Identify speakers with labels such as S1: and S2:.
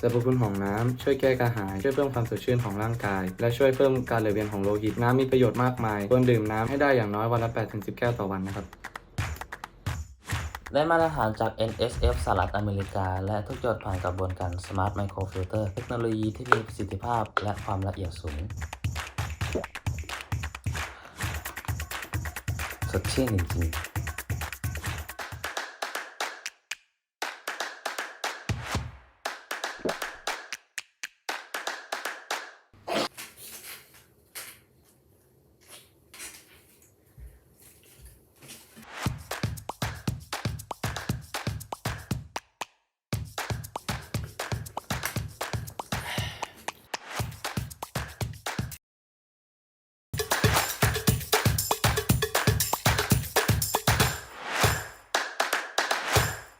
S1: สรรพคุณของน้ำช่วยแก้กระหาย ช่วยเพิ่มความสดชื่นของร่างกาย และช่วยเพิ่มการไหลเวียนของโลหิตน้ำมีประโยชน์มากมายควรดื่มน้ำให้ได้อย่างน้อยวันละ8-10 แก้วต่อวันนะครับ
S2: ได้มาตรฐานจาก NSF สหรัฐอเมริกา และทุกหยดผ่านกระบวนการ Smart Microfilter เทคโนโลยีที่มีประสิทธิภาพและความละเอียดสูง สดชื่นจริงๆ